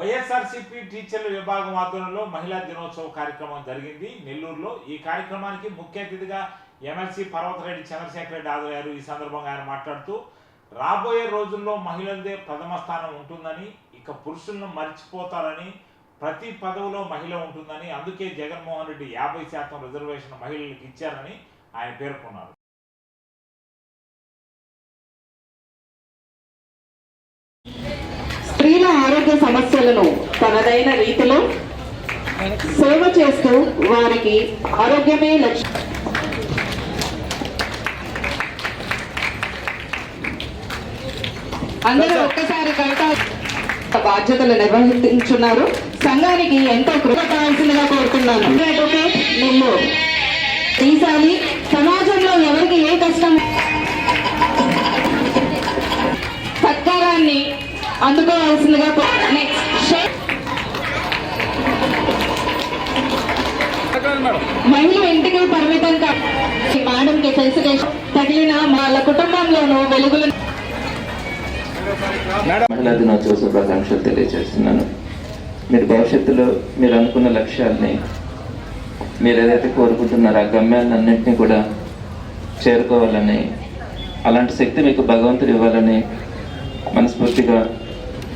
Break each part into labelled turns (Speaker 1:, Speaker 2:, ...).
Speaker 1: వైఎస్ఆర్సీపీ టీచర్ల విభాగం ఆధ్వర్యంలో మహిళా దినోత్సవ కార్యక్రమం జరిగింది. నెల్లూరులో ఈ కార్యక్రమానికి ముఖ్య అతిథిగా ఎమ్మెల్సీ పర్వతరెడ్డి చంద్రశేఖర్ రెడ్డి హాజరయ్యారు. ఈ సందర్భంగా ఆయన మాట్లాడుతూ రాబోయే రోజుల్లో మహిళలదే ప్రథమ స్థానం ఉంటుందని ఇక పురుషులను మర్చిపోతారని ప్రతి పదవిలో మహిళ ఉంటుందని అందుకే జగన్మోహన్ రెడ్డి యాభై శాతం రిజర్వేషన్ మహిళలకు ఇచ్చారని ఆయన పేర్కొన్నారు.
Speaker 2: ఆరోగ్య సమస్యలను తనదైన రీతిలో సేవ చేస్తూ వారికి ఆరోగ్యమే లక్ష్యం. అందరూ ఒక్కసారి కవిత బాధ్యతలు నిర్వహించున్నారు. సంఘానికి ఎంతో కృతజ్ఞతగా కోరుతున్నాను. నెల్లూరు ఈసారి సమాజంలో ఎవరికి ఏ కష్టం అందుకోవాల్సిందిగా మహిళ ఇంటికి పరిమితం కా మేడంకి ఫెలిసిటేషన్ తగిలిన వాళ్ళ కుటుంబంలోనూ వెలుగులు
Speaker 3: మహిళా దినోత్సవ శుభాకాంక్షలు తెలియజేస్తున్నాను. మీరు భవిష్యత్తులో మీరు అనుకున్న లక్ష్యాల్ని మీరు ఏదైతే కోరుకుంటున్నారో ఆ గమ్యాలన్నింటినీ కూడా చేరుకోవాలని అలాంటి శక్తి మీకు భగవంతుడు ఇవ్వాలని మనస్ఫూర్తిగా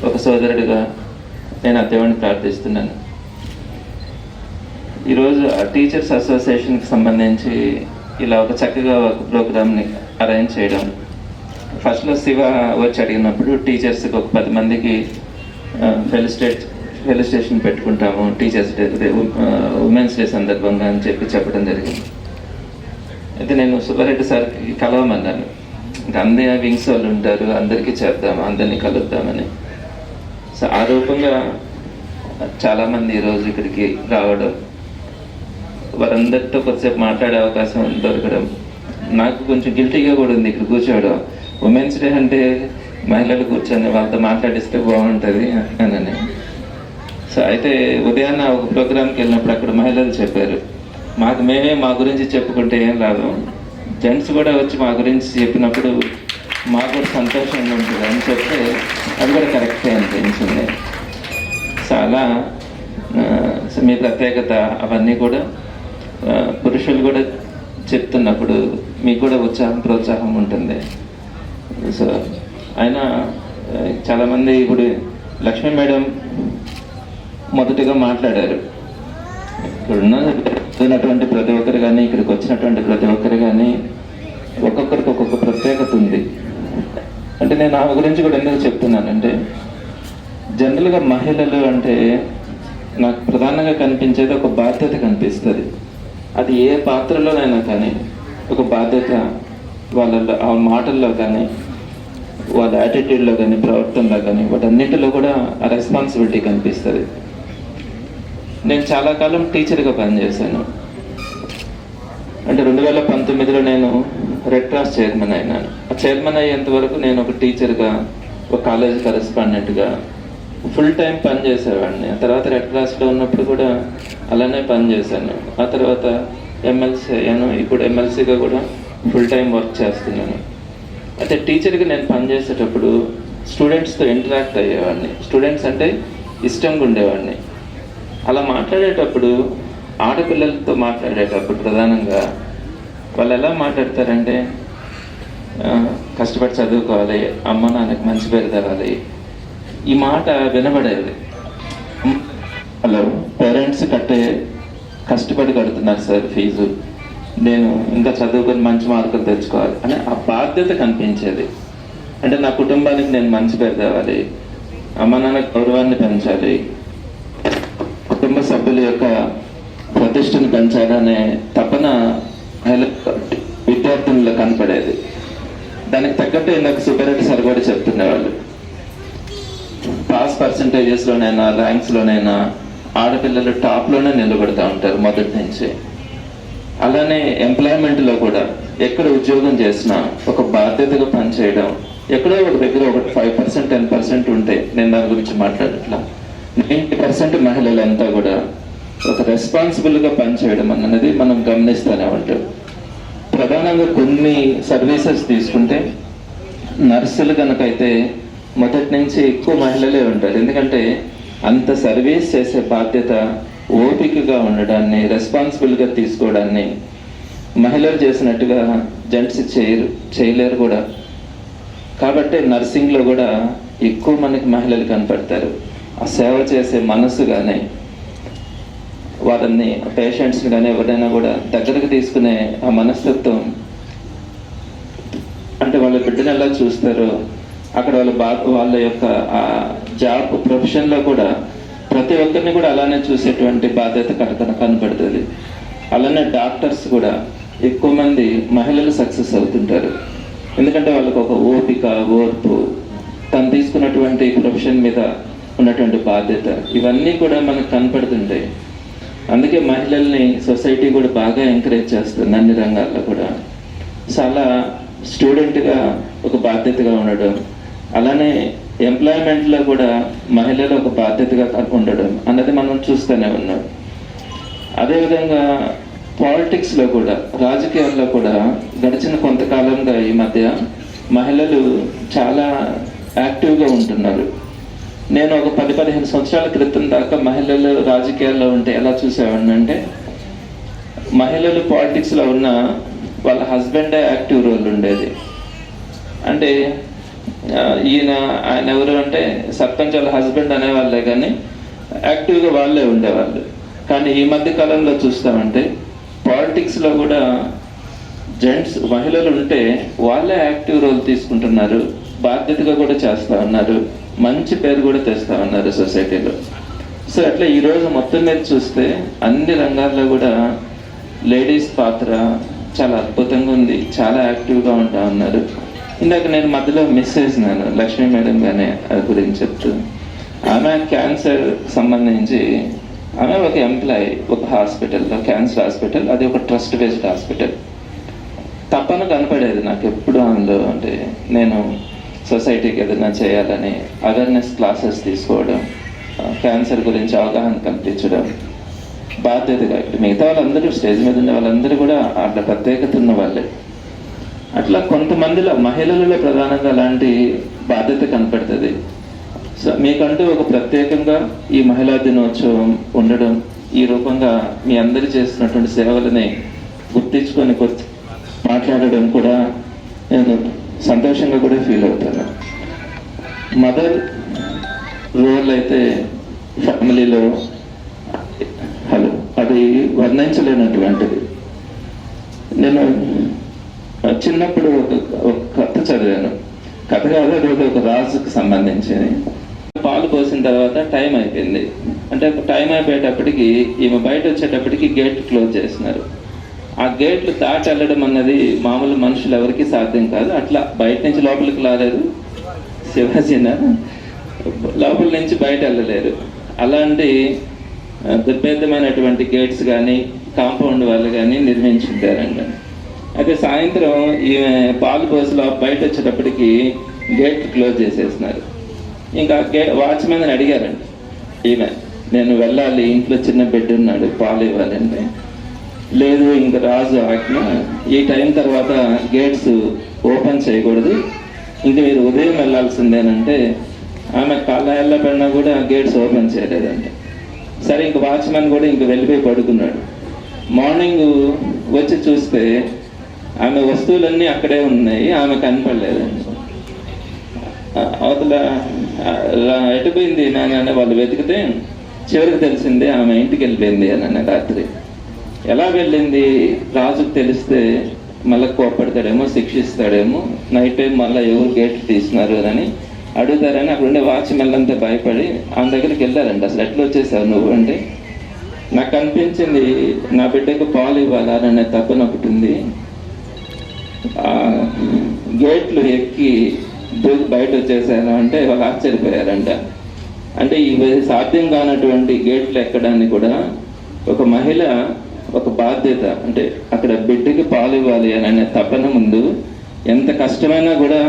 Speaker 3: ఒక సోదరుడిగా నేను ఆ దేవుడిని ప్రార్థిస్తున్నాను. ఈరోజు ఆ టీచర్స్ అసోసియేషన్కి సంబంధించి ఇలా ఒక చక్కగా ఒక ప్రోగ్రామ్ని అరేంజ్ చేయడం. ఫస్ట్లో శివ వచ్చి అడిగినప్పుడు టీచర్స్కి ఒక పది మందికి ఫెలిస్టేట్ ఫెలిస్టేషన్ పెట్టుకుంటాము టీచర్స్ డే ఉమెన్స్ డే సందర్భంగా అని చెప్పి చెప్పడం జరిగింది. అయితే నేను సుబ్బారెడ్డి సార్కి కలవమన్నాను. ఇంకా అన్ని వింగ్స్ వాళ్ళు ఉంటారు అందరికీ చేద్దాం అందరినీ కలుద్దామని. సో ఆ రూపంగా చాలామంది ఈరోజు ఇక్కడికి రావడం వారందరితో కొద్దిసేపు మాట్లాడే అవకాశం దొరకడం నాకు కొంచెం గిల్టీగా కూడా ఉంది ఇక్కడ కూర్చోవడం. ఉమెన్స్ డే అంటే మహిళలు కూర్చొని వాళ్ళతో మాట్లాడిస్తే బాగుంటుంది అని సో అయితే ఉదయాన్న ఒక ప్రోగ్రామ్కి వెళ్ళినప్పుడు అక్కడ మహిళలు చెప్పారు మాకు మేమే మా గురించి చెప్పుకుంటే ఏం లాభం? జెంట్స్ కూడా వచ్చి మా గురించి చెప్పినప్పుడు మాకు కూడా సంతోషంగా ఉంటుంది అని చెప్తే అది కూడా కరెక్టే అనిపించింది. చాలా సో మీ ప్రత్యేకత అవన్నీ కూడా పురుషులు కూడా చెప్తున్నప్పుడు మీకు కూడా ఉత్సాహం ప్రోత్సాహం ఉంటుంది. సో ఆయన చాలామంది ఇప్పుడు లక్ష్మీ మేడం మొదటిగా మాట్లాడారు. ఇక్కడ ఉన్నటువంటి ప్రతి ఒక్కరు కానీ ఇక్కడికి వచ్చినటువంటి ప్రతి ఒక్కరు కానీ ఒక్కొక్కరికి ఒక్కొక్క ప్రత్యేకత ఉంది. అంటే నేను ఆమె గురించి కూడా ఎందుకు చెప్తున్నానంటే జనరల్గా మహిళలు అంటే నాకు ప్రధానంగా కనిపించేది ఒక బాధ్యత కనిపిస్తుంది. అది ఏ పాత్రలోనైనా కానీ ఒక బాధ్యత వాళ్ళ ఆ మాటల్లో కానీ వాళ్ళ యాటిట్యూడ్లో కానీ ప్రవర్తనలో కానీ వాటన్నింటిలో కూడా ఆ రెస్పాన్సిబిలిటీ కనిపిస్తుంది. నేను చాలా కాలం టీచర్గా పనిచేశాను. అంటే రెండు వేల పంతొమ్మిదిలో నేను రెడ్ క్రాస్ చైర్మన్ అయినాను. ఆ చైర్మన్ అయ్యేంత వరకు నేను ఒక టీచర్గా ఒక కాలేజ్ కరెస్పాండెంట్గా ఫుల్ టైం పని చేసేవాడిని. ఆ తర్వాత రెడ్ క్రాస్లో ఉన్నప్పుడు కూడా అలానే పని చేశాను. ఆ తర్వాత ఎమ్మెల్సీ అయ్యాను. ఇప్పుడు ఎమ్మెల్సీగా కూడా ఫుల్ టైం వర్క్ చేస్తున్నాను. అయితే టీచర్గా నేను పనిచేసేటప్పుడు స్టూడెంట్స్తో ఇంటరాక్ట్ అయ్యేవాడిని. స్టూడెంట్స్ అంటే ఇష్టంగా ఉండేవాడిని. అలా మాట్లాడేటప్పుడు ఆడపిల్లలతో మాట్లాడేటప్పుడు ప్రధానంగా వాళ్ళు ఎలా మాట్లాడతారంటే కష్టపడి చదువుకోవాలి అమ్మ నాన్నకి మంచి పేరు తెరాలి. ఈ మాట వినబడేది. హలో పేరెంట్స్ కట్టే కష్టపడి కడుతున్నారు సార్ ఫీజు. నేను ఇంకా చదువుకొని మంచి మార్కులు తెచ్చుకోవాలి అని ఆ బాధ్యత కనిపించేది. అంటే నా కుటుంబానికి నేను మంచి పేరు తేవాలి. అమ్మ నాన్న గౌరవాన్ని పెంచాలి. కుటుంబ సభ్యుల యొక్క ప్రతిష్టను పెంచాలనే తపన విద్యార్థుల్లో కనపడేది. దానికి తగ్గట్టు ఇందాక సుబ్బారెడ్డి సార్ కూడా చెప్తుండేవాళ్ళు. పాస్ పర్సంటేజెస్లోనైనా ర్యాంక్స్లోనైనా ఆడపిల్లలు టాప్లోనే నిలబడుతూ ఉంటారు మొదటి నుంచి. అలానే ఎంప్లాయ్మెంట్లో కూడా ఎక్కడ ఉద్యోగం చేసినా ఒక బాధ్యతగా పనిచేయడం ఎక్కడో ఒక దగ్గర ఒక ఫైవ్ పర్సెంట్ టెన్ పర్సెంట్ ఉంటే నేను దాని గురించి మాట్లాడట్లా. నైంటీ పర్సెంట్ మహిళలంతా కూడా ఒక రెస్పాన్సిబుల్గా పనిచేయడం అన్నది మనం గమనిస్తూనే ఉంటాం. ప్రధానంగా కొన్ని సర్వీసెస్ తీసుకుంటే నర్సులు కనుకైతే మొదటి నుంచి ఎక్కువ మహిళలే ఉంటారు. ఎందుకంటే అంత సర్వీస్ చేసే బాధ్యత ఓపికగా ఉండడాన్ని రెస్పాన్సిబుల్గా తీసుకోవడాన్ని మహిళలు చేసినట్టుగా జెంట్స్ చేయరు చేయలేరు కూడా. కాబట్టి నర్సింగ్లో కూడా ఎక్కువ మనకి మహిళలు కనపడతారు. ఆ సేవ చేసే మనసు కానీ వారిని పేషెంట్స్ని కానీ ఎవరైనా కూడా దగ్గరకు తీసుకునే ఆ మనస్తత్వం. అంటే వాళ్ళ బిడ్డను ఎలా చూస్తారు అక్కడ వాళ్ళ బా వాళ్ళ యొక్క ఆ జాబ్ ప్రొఫెషన్లో కూడా ప్రతి ఒక్కరిని కూడా అలానే చూసేటువంటి బాధ్యత కనుక కనపడుతుంది అలానే డాక్టర్స్ కూడా ఎక్కువ మంది మహిళలు సక్సెస్ అవుతుంటారు. ఎందుకంటే వాళ్ళకు ఒక ఓపిక ఓర్పు తను తీసుకున్నటువంటి ప్రొఫెషన్ మీద ఉన్నటువంటి బాధ్యత ఇవన్నీ కూడా మనకు కనపడుతుంటాయి. అందుకే మహిళల్ని సొసైటీ కూడా బాగా ఎంకరేజ్ చేస్తుంది అన్ని రంగాల్లో కూడా. చాలా స్టూడెంట్గా ఒక బాధ్యతగా ఉండడం అలానే ఎంప్లాయ్మెంట్లో కూడా మహిళలు ఒక బాధ్యతగా ఉండడం అన్నది మనం చూస్తూనే ఉన్నాం. అదేవిధంగా పాలిటిక్స్లో కూడా రాజకీయాల్లో కూడా గడిచిన కొంతకాలంగా ఈ మధ్య మహిళలు చాలా యాక్టివ్గా ఉంటున్నారు. నేను ఒక పది పదిహేను సంవత్సరాల క్రితం దాకా మహిళలు రాజకీయాల్లో ఉంటే ఎలా చూసేవాడినంటే మహిళలు పాలిటిక్స్లో ఉన్న వాళ్ళ హస్బెండే యాక్టివ్ రోల్ ఉండేది. అంటే ఈయన ఆయన ఎవరు అంటే సర్పంచ్ వాళ్ళ హస్బెండ్ అనేవాళ్ళే కానీ యాక్టివ్గా వాళ్ళే ఉండేవాళ్ళు. కానీ ఈ మధ్య కాలంలో చూస్తామంటే పాలిటిక్స్లో కూడా జెంట్స్ మహిళలు ఉంటే వాళ్ళే యాక్టివ్ రోల్ తీసుకుంటున్నారు బాధ్యతగా కూడా చేస్తా ఉన్నారు. మంచి పేరు కూడా తెస్తామన్నారు సొసైటీలో. సో అట్లా ఈరోజు మొత్తం మీద చూస్తే అన్ని రంగాల్లో కూడా లేడీస్ పాత్ర చాలా అద్భుతంగా ఉంది. చాలా యాక్టివ్గా ఉంటా ఉన్నారు. ఇందాక నేను మధ్యలో మిస్ చేసినాను. లక్ష్మీ మేడం గానే అది గురించి చెప్తూ. ఆమె క్యాన్సర్ సంబంధించి ఆమె ఒక ఎంప్లాయీ ఒక హాస్పిటల్లో క్యాన్సర్ హాస్పిటల్ అది ఒక ట్రస్ట్ బేస్డ్ హాస్పిటల్. తప్పన కనపడేది నాకు ఎప్పుడు అందులో అంటే నేను సొసైటీకి ఏదైనా చేయాలని అవేర్నెస్ క్లాసెస్ తీసుకోవడం క్యాన్సర్ గురించి అవగాహన కల్పించడం బాధ్యతగా. ఇప్పుడు మిగతా వాళ్ళందరూ స్టేజ్ మీద ఉన్న వాళ్ళందరూ కూడా అట్లా ప్రత్యేకత ఉన్న వాళ్ళే. అట్లా కొంతమందిలో మహిళలలో ప్రధానంగా అలాంటి బాధ్యత కనపడుతుంది. సో మీకంటూ ఒక ప్రత్యేకంగా ఈ మహిళా దినోత్సవం ఉండడం ఈ రూపంగా మీ అందరు చేస్తున్నటువంటి సేవలని గుర్తించుకొని మాట్లాడడం కూడా నేను సంతోషంగా కూడా ఫీల్ అవుతాను. మదర్ రోల్ అయితే ఫ్యామిలీలో హలో అది వర్ణించలేనటువంటిది. నేను చిన్నప్పుడు ఒక ఒక కథ చదివాను. కథ కాదు అది ఒక రాజుకు సంబంధించింది. పాలు పోసిన తర్వాత టైం అయిపోయింది. అంటే టైం అయిపోయేటప్పటికి ఈమె బయట వచ్చేటప్పటికి గేట్ క్లోజ్ చేసినారు ఆ గేట్లు తాచి అల్లడం అన్నది మామూలు మనుషులు ఎవరికి సాధ్యం కాదు. అట్లా బయట నుంచి లోపలికి రాలేదు శివాజీన లోపల నుంచి బయట వెళ్ళలేరు. అలాంటి దుర్భేదమైనటువంటి గేట్స్ కానీ కాంపౌండ్ వాళ్ళు కానీ నిర్మించుంటారండి అయితే సాయంత్రం ఈమె పాలు బస్సులో బయట వచ్చేటప్పటికి గేట్ క్లోజ్ చేసేసినారు. ఇంకా గే వాచ్మెన్ అడిగారండి ఈమె నేను వెళ్ళాలి ఇంట్లో చిన్న బిడ్డ ఉన్నాడు పాలు ఇవ్వాలంటే. లేదు ఇంక రాజు ఆజ్ఞ. ఈ టైం తర్వాత గేట్స్ ఓపెన్ చేయకూడదు. ఇంక మీరు ఉదయం వెళ్ళాల్సిందేనంటే ఆమె కాళ్ళ పడినా కూడా గేట్స్ ఓపెన్ చేయలేదంట. సరే ఇంక వాచ్మెన్ కూడా ఇంక వెళ్ళిపోయి పడుకున్నాడు. మార్నింగ్ వచ్చి చూస్తే ఆమె వస్తువులన్నీ అక్కడే ఉన్నాయి ఆమె కనపడలేదండి అవతల ఎటుపోయింది నాన్న? వాళ్ళు వెతికితే చివరికి తెలిసిందే ఆమె ఇంటికి వెళ్ళిపోయింది అని అన్న రాత్రి. ఎలా వెళ్ళింది? రాజుకు తెలిస్తే మళ్ళీ కోపడతాడేమో శిక్షిస్తాడేమో. నైట్ టైం మళ్ళీ ఎవరు గేట్లు తీసినారు అని అడుగుతారని అక్కడ ఉండే వాచ్మెన్ అంతా భయపడి ఆమె దగ్గరికి వెళ్ళారండి. అసలు ఎట్లా వచ్చేసావు నువ్వు అంటే నాకు అనిపించింది నా బిడ్డకు పాలు ఇవ్వాలనే తపన ఒకటి ఉంది. గేట్లు ఎక్కి దూకి బయట వచ్చేసాను అంటే వాళ్ళు ఆశ్చర్యపోయారంట. అంటే ఇవి సాధ్యం కానటువంటి గేట్లు ఎక్కడాన్ని కూడా ఒక మహిళ ఒక బాధ్యత. అంటే అక్కడ బిడ్డకి పాలు ఇవ్వాలి అని అనే తపన ముందు ఎంత కష్టమైనా కూడా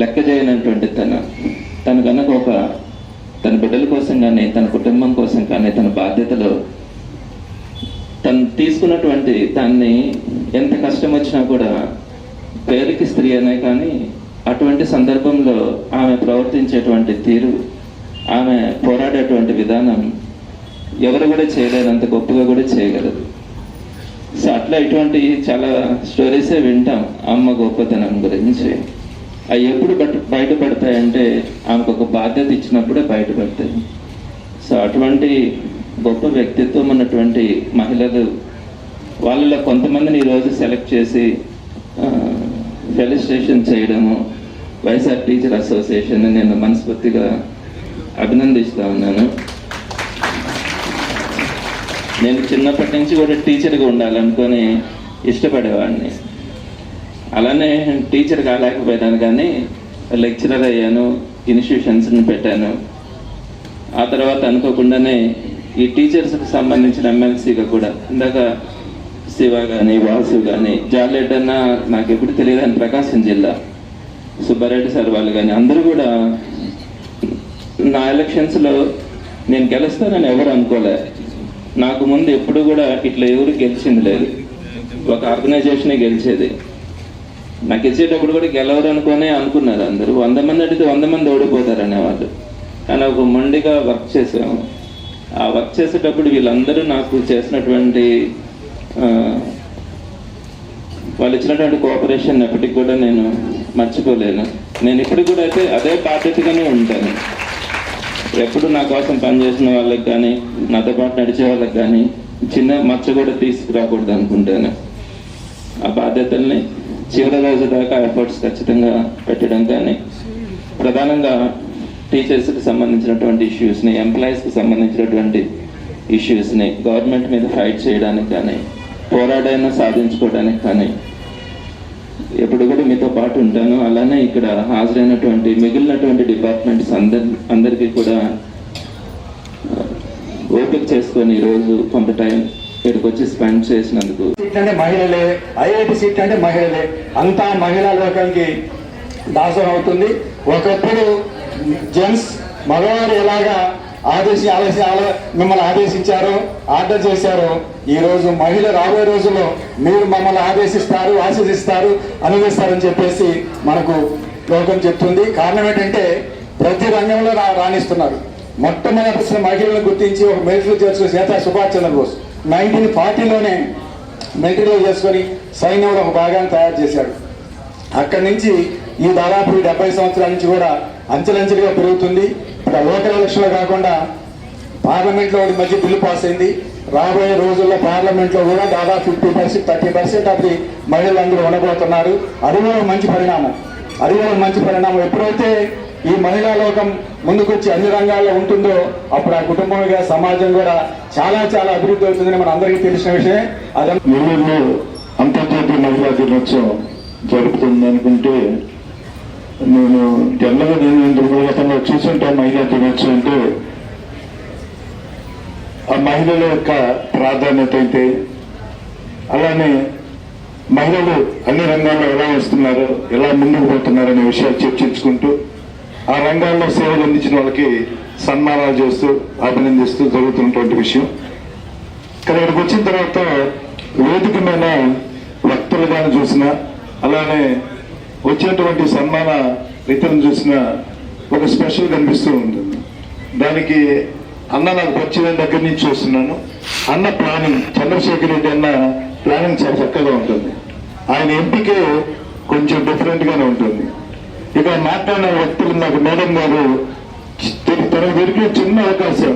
Speaker 3: లెక్క చేయనటువంటి తన తను కనుక ఒక తన బిడ్డల కోసం కానీ తన కుటుంబం కోసం కానీ తన బాధ్యతలో తను తీసుకున్నటువంటి దాన్ని ఎంత కష్టం వచ్చినా కూడా పేరుకి స్త్రీ అనే కానీ అటువంటి సందర్భంలో ఆమె ప్రవర్తించేటువంటి తీరు ఆమె పోరాడేటువంటి విధానం ఎవరు కూడా చేయలేనంత గొప్పగా కూడా చేయగలదు. సో అట్లా ఇటువంటి చాలా స్టోరీసే వింటాం అమ్మ గొప్పతనం గురించి. అవి ఎప్పుడు బయటపడతాయంటే ఆమెకు ఒక బాధ్యత ఇచ్చినప్పుడే బయటపడతాయి. సో అటువంటి గొప్ప వ్యక్తిత్వం ఉన్నటువంటి మహిళలు వాళ్ళలో కొంతమందిని ఈరోజు సెలెక్ట్ చేసి ఫెలిస్ట్రేషన్ చేయడము వైఎస్ఆర్ టీచర్ అసోసియేషన్ నేను మనస్ఫూర్తిగా అభినందిస్తూ ఉన్నాను. నేను చిన్నప్పటి నుంచి కూడా టీచర్గా ఉండాలనుకొని ఇష్టపడేవాడిని. అలానే టీచర్ కాలేకపోయాను కానీ లెక్చరర్ అయ్యాను ఇన్స్టిట్యూషన్స్ని పెట్టాను. ఆ తర్వాత అనుకోకుండానే ఈ టీచర్స్కి సంబంధించిన ఎమ్మెల్సీగా కూడా ఇందాక శివ కానీ వాసు కానీ జాలెడ్ అన్న నాకు ఎప్పుడు తెలియదని ప్రకాశం జిల్లా సుబ్బారెడ్డి సార్ వాళ్ళు కానీ అందరూ కూడా నా ఎలక్షన్స్లో నేను గెలుస్తానని ఎవరు అనుకోలే. నాకు ముందు ఎప్పుడు కూడా ఇట్లా ఎవరు గెలిచింది లేదు. ఒక ఆర్గనైజేషనే గెలిచేది. నాకు గెలిచేటప్పుడు కూడా గెలవరు అనుకునే అనుకున్నారు అందరూ. వంద మంది అడిగితే వంద మంది ఓడిపోతారు అనేవాళ్ళు. కానీ ఒక మొండిగా వర్క్ చేసాము ఆ వర్క్ చేసేటప్పుడు వీళ్ళందరూ నాకు చేసినటువంటి వాళ్ళు ఇచ్చినటువంటి కోఆపరేషన్ ఎప్పటికి కూడా నేను మర్చిపోలేను. నేను ఇప్పటికి కూడా అయితే అదే బాధ్యతగానే ఉంటాను. ఎప్పుడు నా కోసం పనిచేసిన వాళ్ళకి కానీ నాతో పాటు నడిచే వాళ్ళకి కానీ చిన్న మచ్చ కూడా తీసుకురాకూడదు అనుకుంటాను. ఆ బాధ్యతల్ని చివరి రోజు దాకా ఎఫర్ట్స్ ఖచ్చితంగా పెట్టడం కానీ ప్రధానంగా టీచర్స్కి సంబంధించినటువంటి ఇష్యూస్ని ఎంప్లాయీస్కి సంబంధించినటువంటి ఇష్యూస్ని గవర్నమెంట్ మీద ఫైట్ చేయడానికి కానీ పోరాడైనా సాధించుకోవడానికి కానీ ఎప్పుడు కూడా మీతో పాటు ఉంటాను. అలానే ఇక్కడ హాజరైనటువంటి మిగిలినటువంటి డిపార్ట్మెంట్స్ అందరి అందరికీ కూడా ఓపిక చేసుకొని ఈరోజు కొంత టైం ఇక్కడికి వచ్చి స్పెండ్ చేసినందుకు.
Speaker 4: సీట్ అంటే మహిళలే ఐఐటి సీట్ అంటే మహిళలే. అంతా మహిళా లోకానికి దాసం అవుతుంది. ఒకప్పుడు జెంట్స్ మగవారు ఎలాగా ఆదేశి ఆదేశి మిమ్మల్ని ఆదేశించారో ఆర్డర్ చేశారో. ఈ రోజు మహిళ రాబోయే రోజుల్లో మీరు మమ్మల్ని ఆదేశిస్తారు ఆశీర్దిస్తారు అనుభవిస్తారని చెప్పేసి మనకు లోకం చెప్తుంది. కారణం ఏంటంటే ప్రతి రంగంలో రాణిస్తున్నారు. మొట్టమొదటి మహిళలను గుర్తించి ఒక మిలిటరీ చేర్చిన నేత సుభాష్ చంద్రబోస్ నైన్టీన్ ఫార్టీలోనే మిలిటరీలో చేసుకొని సైన్యంలో ఒక భాగాన్ని తయారు చేశాడు. అక్కడి నుంచి ఈ దాదాపు డెబ్బై సంవత్సరాల నుంచి కూడా అంచెలంచెలుగా పెరుగుతుంది. ఒక లోకల్ ఎలక్షన్లో కాకుండా పార్లమెంట్లో ఈ మధ్య బిల్లు పాస్ అయింది. రాబోయే రోజుల్లో పార్లమెంట్లో కూడా దాదాపు ఫిఫ్టీ పర్సెంట్ థర్టీ పర్సెంట్ అది మహిళలందరూ ఉండబోతున్నారు. అది కూడా మంచి పరిణామం. అది కూడా మంచి పరిణామం. ఎప్పుడైతే ఈ మహిళా లోకం ముందుకొచ్చి అన్ని రంగాల్లో ఉంటుందో అప్పుడు ఆ కుటుంబంగా సమాజం కూడా చాలా చాలా అభివృద్ధి అవుతుందని మన అందరికీ తెలిసిన విషయం అదే
Speaker 5: నెల్లూరులో అంతర్జాతీయ మహిళా దినోత్సవం జరుపుతుంది అనుకుంటే నేను జనరల్గా నేను ఇందులో గతంలో చూసుంటాను మహిళా దినోత్సవం అంటే ఆ మహిళల యొక్క ప్రాధాన్యత అయితే అలానే మహిళలు అన్ని రంగాల్లో ఎలా వస్తున్నారు ఎలా ముందుకు పోతున్నారు అనే విషయాలు చర్చించుకుంటూ ఆ రంగాల్లో సేవలు అందించిన వాళ్ళకి సన్మానాలు చేస్తూ అభినందిస్తూ జరుగుతున్నటువంటి విషయం. కానీ ఇక్కడికి వచ్చిన తర్వాత వేదిక మీద వక్తలుగాను చూసిన అలానే వచ్చేటువంటి సన్మాన రీతిని చూసిన ఒక స్పెషల్ కనిపిస్తూ ఉంటుంది. దానికి అన్న నాకు పరిచయం దగ్గర నుంచి చూస్తున్నాను. అన్న ప్లానింగ్ చంద్రశేఖర్ రెడ్డి అన్న ప్లానింగ్ చాలా చక్కగా ఉంటుంది. ఆయన ఎంపికే కొంచెం డిఫరెంట్గానే ఉంటుంది. ఇక మాట్లాడిన వ్యక్తులు నాకు మేడం గారు తనకు దొరికిన చిన్న అవకాశం.